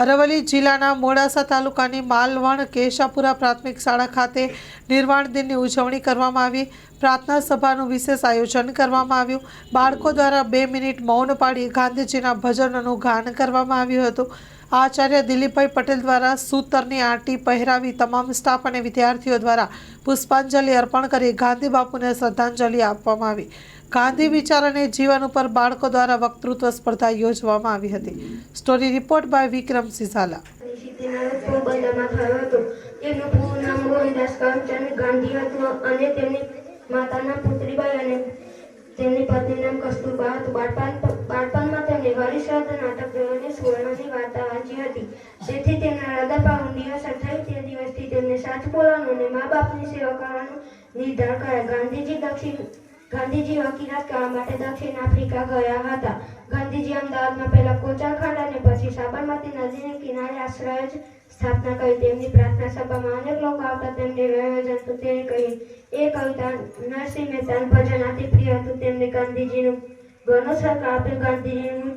અરવલ્લી જિલ્લાના મોડાસા તાલુકાની માલવણ કેશાપુરા પ્રાથમિક શાળા ખાતે નિર્વાણ દિનની ઉજવણી કરવામાં આવી. પ્રાર્થના સભાનું વિશેષ આયોજન કરવામાં આવ્યું. બાળકો દ્વારા બે મિનિટ મૌન પાડી ગાંધીજીના ભજનોનું ગાન કરવામાં આવ્યું હતું. આચાર્ય દિલીપભાઈ પટેલ દ્વારા સૂતરની આંટી પહેરાવી તમામ સ્ટાફ અને વિદ્યાર્થીઓ દ્વારા પુષ્પાંજલિ અર્પણ કરી ગાંધી બાપુને શ્રદ્ધાંજલિ આપવામાં આવી. ગાંધી વિચાર અને જીવન ઉપર બાળકો દ્વારા વક્તૃત્વ સ્પર્ધા યોજવામાં આવી હતી. Story report by Vikram Sizala. બાળપણમાં વાંચી હતી. જેથી તેમના હૃદય ઊંડી અસર થઈ તે દિવસથી તેમને સાચું બોલવાનું અને મા બાપની સેવા કરવાનું નિર્ધાર કર્યા. ગાંધીજી દક્ષિણ, ગાંધીજી વકીલાત કરવા માટે દક્ષિણ આફ્રિકા ગયા હતા. ગાંધીજી અમદાવાદમાં પહેલા કોચાખંડ અને પછી સાબરમતી નદીને કિનારે આશ્રય જ સ્થાપના કરી. તેમની પ્રાર્થના સભામાં અનેક લોકો આવતા તેમને આયોજન તો તેણે કહ્યું. એ કવિતા નરસિંહ મહેતાનું ભજન અતિ પ્રિય હતું. તેમને ગાંધીજીનું ઘણો સરકાર આપ્યો ગાંધીજીનું